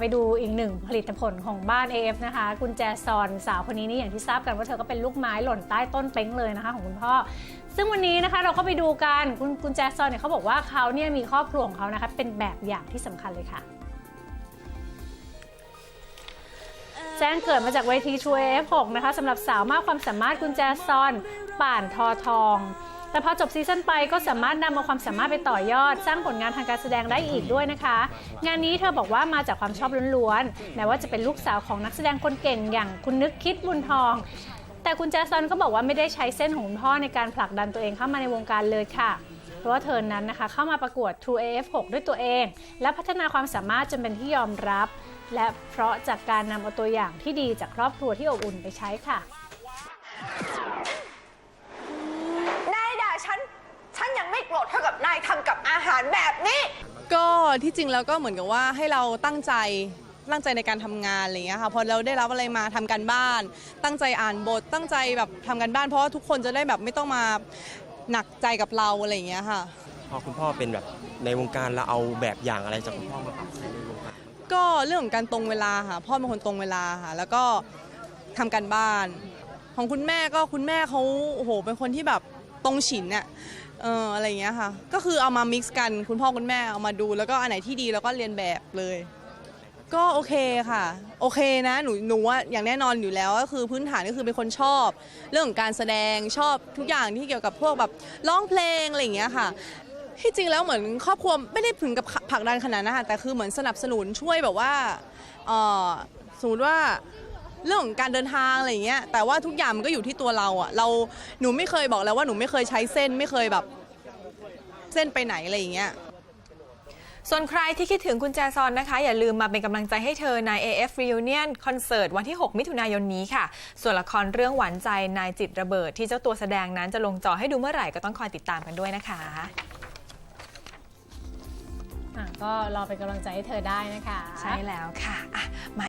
ไปดูอีกหนึ่งผลิตผลของบ้าน AF นะคะ กุญแจซอนสาวคนนี้นี่อย่างที่ทราบกันว่าเธอก็เป็นลูกไม้หล่นใต้ต้นเป้งเลยนะคะของคุณพ่อ ซึ่งวันนี้นะคะเราก็ไปดูกันคุณกุญแจซอนเนี่ยเขาบอกว่าเขาเนี่ยมีครอบครัวของเขานะคะเป็นแบบอย่างที่สำคัญเลยค่ะ แจ้งเกิดมาจากเวที True AF6 นะคะสำหรับสาวมากความสามารถกุญแจซอนป่านทอทอง แต่พอจบซีซั่นไปก็สามารถนำเอาความสามารถไปต่อยอด สร้างผลงานทางการแสดงได้อีกด้วยนะคะ งานนี้เธอบอกว่ามาจากความชอบล้วนๆแม้ว่าจะเป็นลูกสาวของนักแสดงคนเก่งอย่างคุณนึกคิดบุญทอง แต่คุณแจซอนก็บอกว่าไม่ได้ใช้เส้นของคุณพ่อในการผลักดันตัวเองเข้ามาในวงการเลยค่ะเพราะว่าเธอนั้นนะคะเข้ามาประกวด True AF6 ด้วยตัวเอง และพัฒนาความสามารถจนเป็นที่ยอมรับ และเพราะจากการนำเอาตัวอย่างที่ดีจากครอบครัวที่อบอุ่นไปใช้ค่ะ นายด่าฉัน ฉันยังไม่โกรธเท่ากับนายทำกับอาหารแบบนี้ ก็ที่จริงแล้วก็เหมือนกับว่าให้เราตั้งใจตั้งใจในการทำงานอะไรอย่างเงี้ยค่ะพอเราได้รับอะไรมาทำการบ้าน ตั้งใจอ่านบท ตั้งใจแบบทำการบ้านเพราะว่าทุกคนจะได้แบบไม่ต้องมาหนักใจกับเราอะไรอย่างเงี้ยค่ะ พอคุณพ่อเป็นแบบในวงการเราเอาแบบอย่างอะไรจากคุณพ่อมาปรับใช้ในวงการก็เรื่องของการตรงเวลาค่ะพ่อเป็นคนตรงเวลาค่ะแล้วก็ทำการบ้าน ของคุณแม่ก็คุณแม่เขาโอ้โหเป็นคนที่แบบ ตรงฉินอะเอออะไรอย่างเงี้ยค่ะ ก็คือเอามา mix กันคุณพ่อคุณแม่เอามาดูแล้วก็อันไหนที่ดีแล้วก็เรียนแบบเลย ก็โอเคค่ะ โอเคนะหนูหนูว่าอย่างแน่นอนอยู่แล้วก็คือพื้นฐานก็คือเป็นคนชอบ เรื่องของการแสดงชอบทุกอย่างที่เกี่ยวกับพวกแบบร้องเพลงอะไรอย่างเงี้ยค่ะ ที่จริงแล้วเหมือนครอบครัวไม่ได้ถึงกับผลักดันขนาดนั้นนะคะแต่คือเหมือนสนับสนุนช่วยแบบว่าเอ่อสมมติว่า เรื่องของการเดินทางอะไรอย่างเงี้ยแต่ว่าทุกอย่างมันก็อยู่ที่ตัวเราอะเราหนูไม่เคยบอกแล้วว่าหนูไม่เคยใช้เส้นไม่เคยแบบเส้นไปไหนอะไรอย่างเงี้ยส่วนใครที่คิดถึงคุณแจซอนนะคะ อย่าลืมมาเป็นกำลังใจให้เธอใน AF Reunion Concert วันที่ 6 มิถุนายนนี้ค่ะ ส่วนละครเรื่องหวานใจนายจิตระเบิด ที่เจ้าตัวแสดงนั้นจะลงจอให้ดูเมื่อไหร่ก็ต้องคอยติดตามกันด้วยนะคะอะก็รอเป็นกำลังใจให้เธอได้นะคะ ใช่แล้วค่ะอะมา